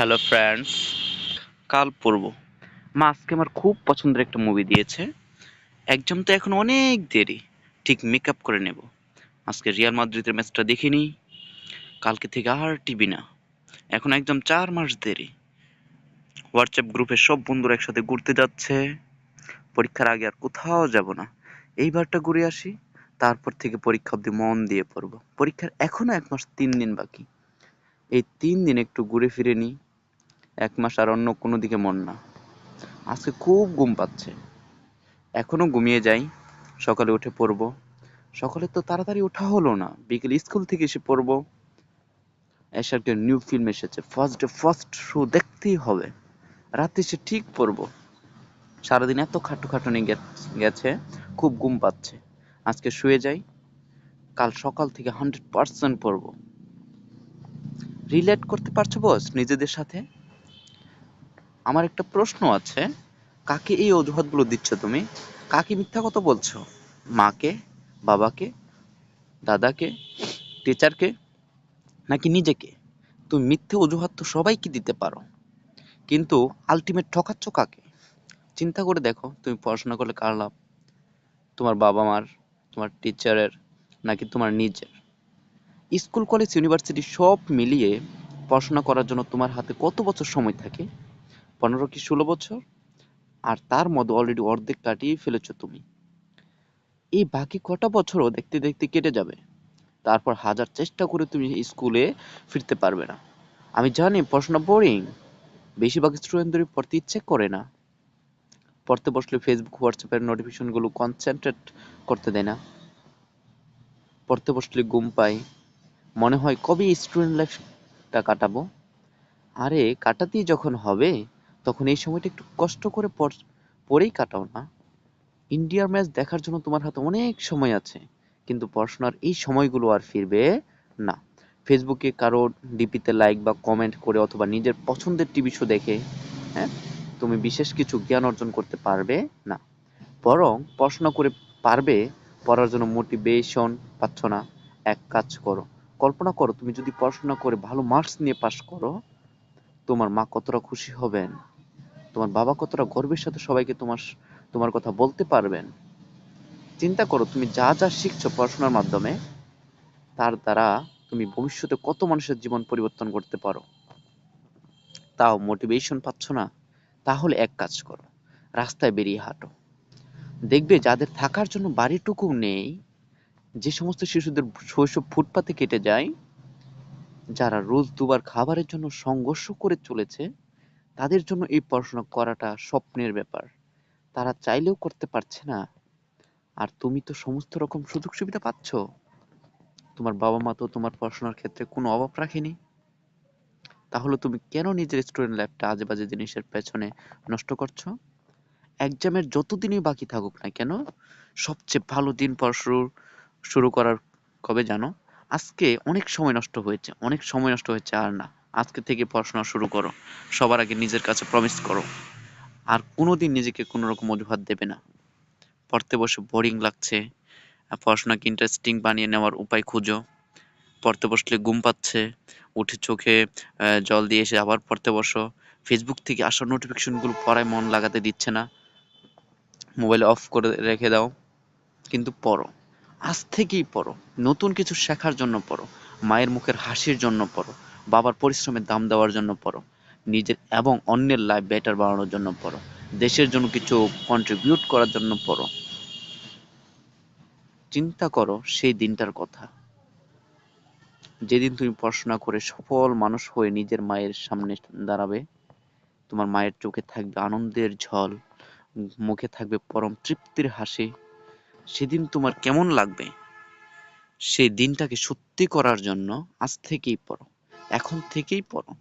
Hello friends কাল পড়ব। মা আজকে আমার খুব পছন্দের একটা মুভি দিয়েছে। একদম তো এখন অনেক দেরি। ঠিক মেকআপ করে নেব। আজকে রিয়াল মাদ্রিদের ম্যাচটা দেখিনি। কালকে থেকে আর টিভি না। এখন একদম চার মাস দেরি। হোয়াটসঅ্যাপ গ্রুপে সব বন্ধুরা একসাথে ঘুরতে যাচ্ছে। পরীক্ষার আগে আর কোথাও যাব না। এইবারটা ঘুরে আসি। তারপর থেকে পরীক্ষা অব্দি মন দিয়ে পড়ব। পরীক্ষার এখনও এক মাস তিন দিন বাকি। এই তিন দিন একটু ঘুরে ফিরে নিই। এক মাস আর অন্য কোনো দিকে মন না। আজকে খুব ঘুম পাচ্ছে। এখনও ঘুমিয়ে যাই, সকালে উঠে পড়ব। সকালে তো তাড়াতাড়ি ওঠা হলো না, বিকেল স্কুল থেকে এসে পড়ব। এসারকে নিউ ফিল্ম এসেছে ফার্স্ট ফার্স্ট শো দেখতেই হবে। রাতে সে ঠিক পড়ব। সারাদিন এত খাটু খাটুনি গেছে খুব ঘুম পাচ্ছে। আজকে শুয়ে যাই, কাল সকাল থেকে হান্ড্রেড পার্সেন্ট পড়ব। রিলেট করতে পারছ বস নিজেদের সাথে? আমার একটা প্রশ্ন আছে। কাকে এই অজুহাতগুলো দিচ্ছ তুমি? কাকে মিথ্যা কথা বলছো? মাকে? বাবাকে? দাদাকে? টিচারকে? নাকি নিজেকে? তুমি মিথ্যে অজুহাত তো সবাইকে দিতে পারো। কিন্তু আলটিমেট ঠকাচ্ছ কাকে? চিন্তা করে দেখো, তুমি পড়াশোনা করলে কার লাভ? তোমার বাবা মার তোমার টিচারের, নাকি তোমার নিজের? স্কুল, কলেজ, ইউনিভার্সিটি সব মিলিয়ে পড়াশোনা করার জন্য তোমার হাতে কত বছর সময় থাকে? পনেরো কি ষোলো বছর? আর তার মধ্যে অলরেডি অর্ধেক কাটিয়ে ফেলেছো তুমি। এই বাকি কটা বছরও দেখতে দেখতে কেটে যাবে। তারপর হাজার চেষ্টা করে তুমি স্কুলে ফিরতে পারবে না। আমি জানি পড়াশোনা বোরিং বেশিরভাগ স্টুডেন্টদের পড়তে ইচ্ছে করে না। পড়তে বসলে ফেসবুক হোয়াটসঅ্যাপের নোটিফিকেশনগুলো কনসেন্ট্রেট করতে দেয় না। পড়তে বসলে ঘুম পাই মনে হয় কবে স্টুডেন্ট লাইফটা কাটাবো? আরে, কাটাতেই যখন হবে তখন এই সময়টা একটু কষ্ট করে পড়েই কাটাও না। ইন্ডিয়ার ম্যাচ দেখার জন্য তোমার হাতে অনেক সময় আছে, কিন্তু পড়াশোনার এই সময়গুলো আর ফিরবে না। ফেসবুকে কারও ডিপিতে লাইক বা কমেন্ট করে অথবা নিজের পছন্দের টিভি শো দেখে হ্যাঁ তুমি বিশেষ কিছু জ্ঞান অর্জন করতে পারবে না। বরং পড়াশোনা করে পারবে, পড়ার জন্য মোটিভেশন পাচ্ছ না। এক কাজ করো, কল্পনা করো তুমি যদি পড়াশোনা করে ভালো মার্কস নিয়ে পাশ করো, তোমার মা কতটা খুশি হবেন? তোমার বাবা কতটা গর্বের সাথে সবাইকে তোমার তোমার কথা বলতে পারবেন? চিন্তা করো, তুমি যা যা শিখছো পড়াশোনার মাধ্যমে, তার দ্বারা তুমি ভবিষ্যতে কত মানুষের জীবন পরিবর্তন করতে পারো। তাও মোটিভেশন পাচ্ছ না, তাহলে এক কাজ করো, রাস্তায় বেরিয়ে হাঁটো। দেখবে যাদের থাকার জন্য বাড়িটুকু নেই, যে সমস্ত শিশুদের শৈশব ফুটপাতে কেটে যায়, যারা রোজ দুবার খাবারের জন্য সংঘর্ষ করে চলেছে তাদের জন্য এই পড়াশোনা করাটা স্বপ্নের ব্যাপার। তারা চাইলেও করতে পারছে না। আর তুমি তো সমস্ত রকম সুযোগ সুবিধা পাচ্ছ। তোমার বাবা মা তো তোমার পড়াশোনার ক্ষেত্রে কোনো অভাব রাখেনি। তাহলে তুমি কেন নিজের স্টুডেন্ট লাইফটা আজে বাজে জিনিসের পেছনে নষ্ট করছ? এক্সামের যতদিনই বাকি থাকুক না কেন, সবচেয়ে ভালো দিন পর শুরু শুরু করার কবে জানো? আজকে অনেক সময় নষ্ট হয়েছে, অনেক সময় নষ্ট হয়েছে আর না। আজকে থেকে পড়াশোনা শুরু করো। সবার আগে নিজের কাছে প্রমিস করো। আর কোনোদিন নিজেকে কোনো রকম অজুহাত দেবে না। পড়তে বসে বোরিং লাগছে। পড়াশোনাকে ইন্টারেস্টিং বানিয়ে নেওয়ার উপায় খুঁজো। পড়তে বসলে ঘুম পাচ্ছে। উঠে চোখে জল দিয়ে এসে আবার পড়তে বসো। ফেসবুক থেকে আসা নোটিফিকেশনগুলো পড়ায় মন লাগাতে দিচ্ছে না। মোবাইল অফ করে রেখে দাও। কিন্তু পড়ো। আজ থেকেই পড়ো। নতুন কিছু শেখার জন্য পড়ো। মায়ের মুখের হাসির জন্য পড়ো। বাবার পরিশ্রমের দাম দেওয়ার জন্য পড়ো। নিজের এবং অন্যের লাইফ বেটার বাড়ানোর জন্য পড়ো। দেশের জন্য কিছু কন্ট্রিবিউট করার জন্য পড়ো। চিন্তা করো, সেই দিনটার কথা। যেদিন তুমি পড়াশোনা করে সফল মানুষ হয়ে নিজের মায়ের সামনে দাঁড়াবে, তোমার মায়ের চোখে থাকবে আনন্দের ঝল, মুখে থাকবে পরম তৃপ্তির হাসি। সেদিন তোমার কেমন লাগবে? সেই দিনটাকে সত্যি করার জন্য আজ থেকেই পড়ো। এখন থেকেই পড়ো।